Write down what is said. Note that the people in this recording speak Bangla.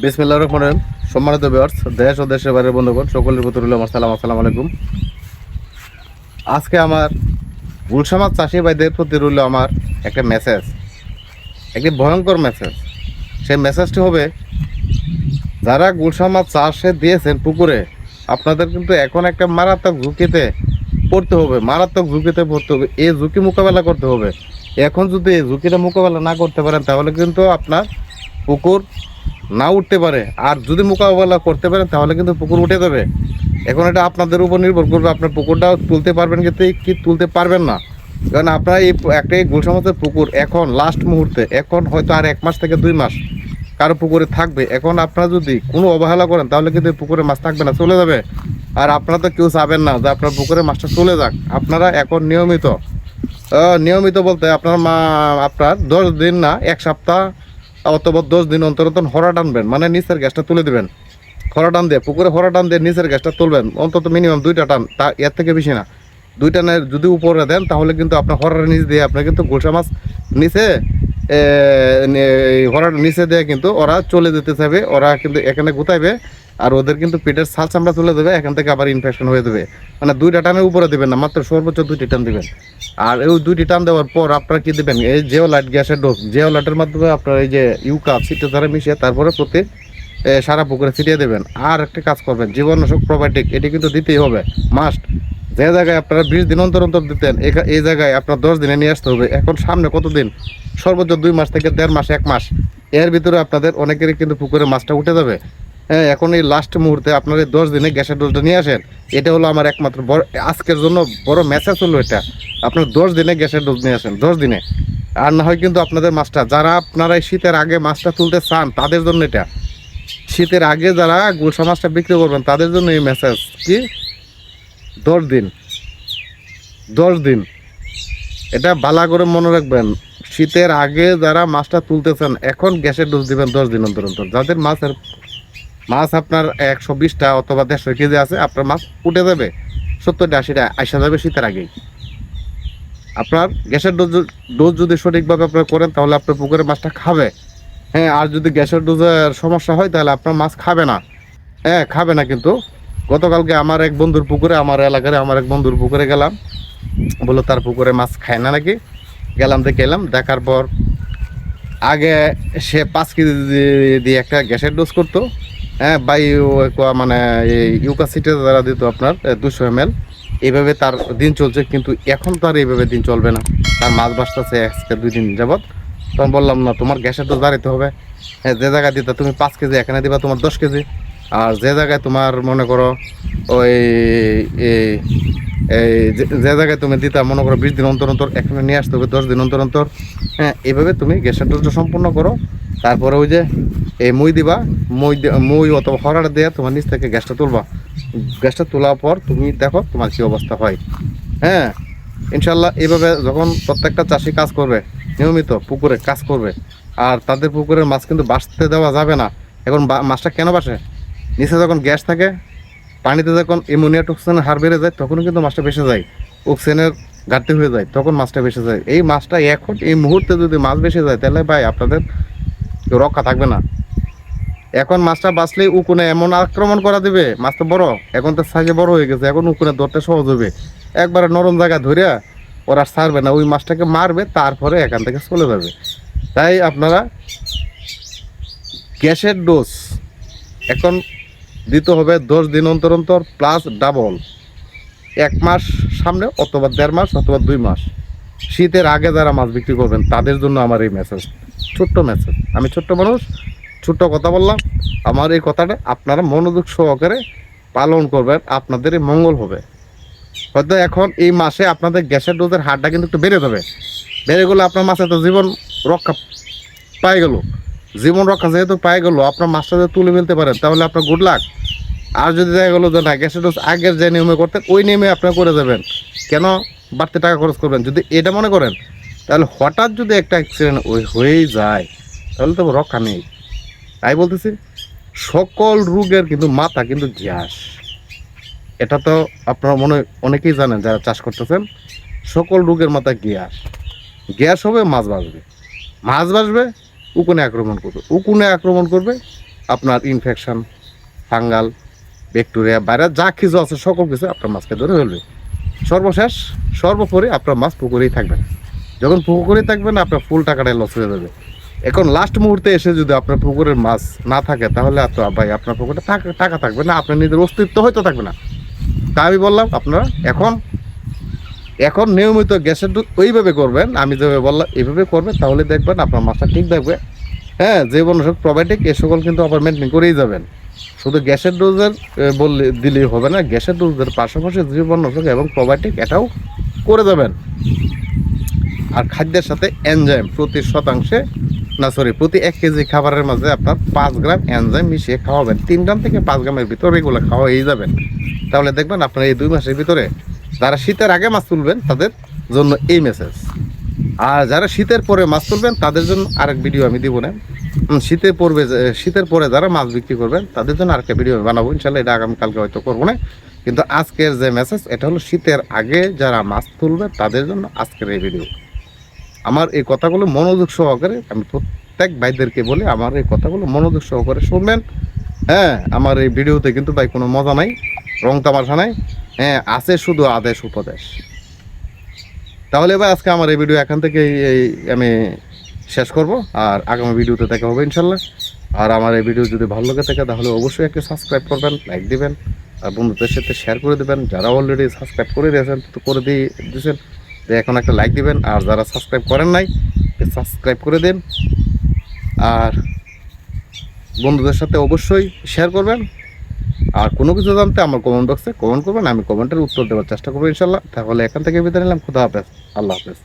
বিসমিল্লাহ রহমান রহিম। সম্মানিত বিয়ার্স দেশ ও দেশের বাইরের বন্ধুগণ, সকলের প্রতি রইল আমার সালাম, আসসালামু আলাইকুম। আজকে আমার গুলশামাজ চাষি ভাইদের প্রতি রইল আমার একটা মেসেজ একটি ভয়ঙ্কর মেসেজ সেই মেসেজটি হবে, যারা গুলশামাজ চাষে দিয়েছেন পুকুরে, আপনাদের কিন্তু এখন একটা মারাত্মক ঝুঁকিতে পড়তে হবে, মারাত্মক ঝুঁকিতে পড়তে হবে। এই ঝুঁকি মোকাবেলা করতে হবে। এখন যদি এই ঝুঁকিটা মোকাবেলা না করতে পারেন, তাহলে কিন্তু আপনার পুকুর না উঠতে পারে। আর যদি মোকাবেলা করতে পারেন, তাহলে কিন্তু পুকুর উঠে যাবে এখন এটা আপনাদের উপর নির্ভর করবে। আপনার পুকুরটা তুলতে পারবেন কিন্তু কি তুলতে পারবেন না। কারণ আপনার এই একটা এই পুকুর এখন লাস্ট মুহূর্তে, এখন হয়তো আর এক মাস থেকে দুই মাস কারও পুকুরে থাকবে। এখন আপনারা যদি কোনো অবহেলা করেন, তাহলে কিন্তু পুকুরে মাছ থাকবে না, চলে যাবে। আর আপনারা তো কেউ চাবেন না, যে আপনার পুকুরে মাছটা চলে যাক। আপনারা এখন নিয়মিত নিয়মিত বলতে আপনার মা, আপনার দশ দিন না, এক সপ্তাহ অথবা দশ দিন অন্তর অন্তর হরা টানবেন মানে নিচের গ্যাসটা তুলে দেবেন। হরা টান দিয়ে, পুকুরে হরা টান দিয়ে নিচের গ্যাসটা তুলবেন, অন্তত মিনিমাম দুইটা টান, তা এর থেকে বেশি না। দুইটা যদি উপরে দেন, তাহলে কিন্তু আপনার হরার নিচ দিয়ে আপনার কিন্তু গোলসা মাছ নিচে হরার নিচে দিয়ে কিন্তু ওরা চলে যেতে চাইবে, ওরা কিন্তু এখানে গুতাইবে, আর ওদের কিন্তু পেটের ছাল চামড়া তুলে দেবে, এখান থেকে আবার ইনফেকশন হয়ে দেবে মানে দুইটা টানের উপরে দেবেন না, মাত্র সর্বোচ্চ দুইটি টান দিবেন। আর ওই দুইটি টান দেওয়ার পর আপনারা কি দেবেন? এই জেও লাইট গ্যাসের ডোজ। জেও লাইটের মাধ্যমে আপনার এই যে ইউকা সিটে দ্বারা মিশিয়ে তারপরে প্রতি সারা পুকুরে ছিটিয়ে দেবেন। আর একটা কাজ করবেন জীবাণুনাশক প্রোবায়োটিক এটি কিন্তু দিতেই হবে মাস্ট যে জায়গায় আপনারা বিশ দিন অন্তর অন্তর দিতেন এই জায়গায় আপনার দশ দিনে নিয়ে আসতে হবে। এখন সামনে কতদিন? সর্বোচ্চ দুই মাস থেকে দেড় মাস, এক মাস। এর ভিতরে আপনাদের অনেকেরই কিন্তু পুকুরে মাছটা উঠে যাবে। হ্যাঁ এখন এই লাস্ট মুহূর্তে আপনার এই দশ দিনে গ্যাসের ডোজটা নিয়ে আসেন। এটা হলো আমার একমাত্র বড়, আজকের জন্য বড় মেসেজ হলো এটা। আপনার দশ দিনে গ্যাসের ডোজ নিয়ে আসেন, দশ দিনে। আর না হয় কিন্তু আপনাদের মাছটা, যারা আপনারা শীতের আগে মাছটা তুলতে চান, তাদের জন্য এটা। শীতের আগে যারা গুলশা মাছটা বিক্রি করবেন, তাদের জন্য এই মেসেজ কি? দশ দিন। দশ দিন। এটা ভালো করে মনে রাখবেন, শীতের আগে যারা মাছটা তুলতেছেন, এখন গ্যাসের ডোজ দিবেন দশ দিন অন্তর অন্তর। যাদের মাছের মাছ আপনার একশো বিশটা অথবা দেড়শো কেজি আছে, আপনার মাছ উঠে যাবে। সত্তরটা, আশিটা আসা যাবে শীতের আগেই। আপনার গ্যাসের ডোজ ডোজ যদি সঠিকভাবে আপনার করেন, তাহলে আপনার পুকুরে মাছটা খাবে। হ্যাঁ আর যদি গ্যাসের ডোজের সমস্যা হয়, তাহলে আপনার মাছ খাবে না। হ্যাঁ খাবে না কিন্তু। গতকালকে আমার এক বন্ধুর পুকুরে, আমার এলাকার আমার এক বন্ধুর পুকুরে গেলাম। বলল, তার পুকুরে মাছ খায় না নাকি? গেলাম, দেখে এলাম। দেখার পর আগে সে পাঁচ কেজি দিয়ে- একটা গ্যাসের ডোজ করতো। হ্যাঁ বাই মানে ইউকাসিটে যারা দিত আপনার দুশো এম এইভাবে তার দিন চলছে, কিন্তু এখন তো আর এইভাবে দিন চলবে না। তার মাছ বাসতেছে আজকে দুই দিন যাবৎ। তখন বললাম, না, তোমার গ্যাসের ডোজ বাড়াইতে হবে। হ্যাঁ যে জায়গায় দিতে, তুমি পাঁচ কেজি, এখানে দিবা তোমার দশ কেজি। আর যে জায়গায় তোমার মনে করো ওই, এই যে জায়গায় তুমি দিতা, মনে করো বিশ দিন অন্তর অন্তর এখানে নিয়ে আসতে হবে, দশ দিন অন্তর অন্তর হ্যাঁ এইভাবে তুমি গ্যাসের ডোজটা সম্পূর্ণ করো। তারপরে ওই যে, এই মই দিবা, মই মই অথবা হরাটা দিয়ে তোমার নিচ থেকে গ্যাসটা তুলবা। গ্যাসটা তোলার পর তুমি দেখো তোমার কী অবস্থা হয়। হ্যাঁ ইনশাল্লাহ এইভাবে যখন প্রত্যেকটা চাষি কাজ করবে, নিয়মিত পুকুরে কাজ করবে, আর তাদের পুকুরের মাছ কিন্তু বাঁচতে দেওয়া যাবে না। এখন মাছটা কেন বাসে নিচে যখন গ্যাস থাকে, পানিতে যখন এমোনিয়া টক্সিনের হার বেড়ে যায় তখন কিন্তু মাছটা বেসে যায়। অক্সিজেনের ঘাটতি হয়ে যায়, তখন মাছটা বেসে যায়। এই মাছটা এখন, এই মুহূর্তে যদি মাছ বেসে যায়, তাহলে ভাই আপনাদের রক্ষা থাকবে না। এখন মাছটা বাঁচলেই উকুনে এমন আক্রমণ করা দিবে, মাছ তো বড়, এখন তো সাইজে বড় হয়ে গেছে, এখন উকুনে ধরতে সহজ হবে। একবারে নরম জায়গা ধরে ওরা ছাড়বে না, ওই মাছটাকে মারবে, তারপরে এখান থেকে চলে যাবে। তাই আপনারা গ্যাসের ডোজ এখন দিতে হবে দশ দিন অন্তর অন্তর প্লাস ডাবল এক মাস সামনে অথবা দেড় মাস অথবা দুই মাস। শীতের আগে যারা মাছ বিক্রি করবেন, তাদের জন্য আমার এই মেসেজ ছোট্ট মেসেজ আমি ছোট্ট মানুষ, ছোট্ট কথা বললাম। আমার এই কথাটা আপনারা মনোযোগ সহকারে পালন করবেন আপনাদের মঙ্গল হবে। হয়তো এখন এই মাসে আপনাদের গ্যাসের ডোজের হারটা কিন্তু একটু বেড়ে যাবে। বেড়ে গেলে আপনার মাসে তো জীবন রক্ষা পাই গেল। জীবন রক্ষা যেহেতু পাই গেল, আপনার মাছটা যদি তুলে ফেলতে পারেন, তাহলে আপনার গুড লাক আর যদি দেখা গেলো যে না, গ্যাসের ডোজ আগের যে নিয়মে করতেন, ওই নিয়মে আপনার করে যাবেন। কেন? বাড়তি টাকা খরচ করবেন। যদি এটা মনে করেন, তাহলে হঠাৎ যদি একটা অ্যাক্সিডেন্ট ওই হয়েই যায়, তাহলে তো রক্ষা নেই। তাই বলতেছি, সকল রোগের কিন্তু মাথা কিন্তু গ্যাস। এটা তো আপনারা মনে, অনেকেই জানেন যারা চাষ করতেছেন, সকল রোগের মাথা গ্যাস। গ্যাস হবে, মাছ বাঁচবে। মাছ বাঁচবে উকুনে আক্রমণ করবে। উকুনে আক্রমণ করবে, আপনার ইনফেকশন ফাঙ্গাল ব্যাকটেরিয়া বাইরে যা কিছু আছে, সকল কিছু আপনার মাছকে ধরে ফেলবে। সর্বশেষ, সর্বোপরি আপনার মাছ পুকুরেই থাকবে। যখন পুকুরেই থাকবেন আপনার ফুল টাকাটাই লস হয়ে যাবে। এখন লাস্ট মুহূর্তে এসে যদি আপনার পুকুরের মাছ না থাকে, তাহলে তো ভাই আপনার পুকুরে টাকা থাকবে না, আপনার নিজের অস্তিত্ব হয়তো থাকবে না। তা আমি বললাম, আপনারা এখন এখন নিয়মিত গ্যাসের দুধ ওইভাবে করবেন, আমি যেভাবে বললাম, এইভাবে করবেন, তাহলে দেখবেন আপনার মাছটা ঠিক থাকবে। হ্যাঁ যে বনসক প্রোবায়োটিক এ সকল কিন্তু আবার মেনটেন করেই যাবেন। শুধু গ্যাসের ডোজের বললে, দিলেই হবে না, গ্যাসের ডোজের পাশাপাশি জীবননাশক এবং প্রোবায়োটিক এটাও করে যাবেন। আর খাদ্যের সাথে এনজাইম প্রতি শতাংশে, না সরি প্রতি এক কেজি খাবারের মাঝে আপনার পাঁচ গ্রাম এনজাইম মিশিয়ে খাওয়াবেন। তিন গ্রাম থেকে পাঁচ গ্রামের ভিতরে এগুলো খাওয়াই যাবেন। তাহলে দেখবেন আপনার এই দুই মাসের ভিতরে যারা শীতের আগে মাছ তুলবেন, তাদের জন্য এই মেসেজ আর যারা শীতের পরে মাছ তুলবেন, তাদের জন্য আরেক ভিডিও আমি দিব না। শীতে পড়বে শীতের পরে যারা মাছ বিক্রি করবেন, তাদের জন্য আরেকটা ভিডিও আমি বানাবো। ইনশাল্লাহ এটা আগামীকালকে হয়তো করব না। কিন্তু আজকের যে মেসেজ এটা হলো শীতের আগে যারা মাছ তুলবে, তাদের জন্য আজকের এই ভিডিও আমার এই কথাগুলো মনোযোগ সহকারে, আমি প্রত্যেক ভাইদেরকে বলি, আমার এই কথাগুলো মনোযোগ সহকারে শুনবেন। হ্যাঁ আমার এই ভিডিওতে কিন্তু ভাই কোনো মজা নাই, রং তামাশা নাই। হ্যাঁ আছে শুধু আদেশ, উপদেশ। তাহলে ভাই, আজকে আমার এই ভিডিও এখান থেকে এই আমি শেষ করব। আর আগামী ভিডিওতে দেখা হবে ইনশাল্লাহ। আর আমার এই ভিডিও যদি ভালো লাগে থাকে, তাহলে অবশ্যই একটু সাবস্ক্রাইব করবেন লাইক দিবেন, আর বন্ধুদের সাথে শেয়ার করে দেবেন। যারা অলরেডি সাবস্ক্রাইব করে দিয়েছেন, তো করে দিয়ে দিয়েছেন, তো এখন একটা লাইক দিবেন। আর যারা সাবস্ক্রাইব করেন নাই সাবস্ক্রাইব করে দিন। আর বন্ধুদের সাথে অবশ্যই শেয়ার করবেন। আর কোনো কিছু জানতে আমার কমেন্ট বক্সে কমেন্ট করবেন, আমি কমেন্টের উত্তর দেওয়ার চেষ্টা করব ইনশাল্লাহ। তাহলে এখান থেকে বিদায় নিলাম, খুদা হাফেজ, আল্লাহ হাফেজ।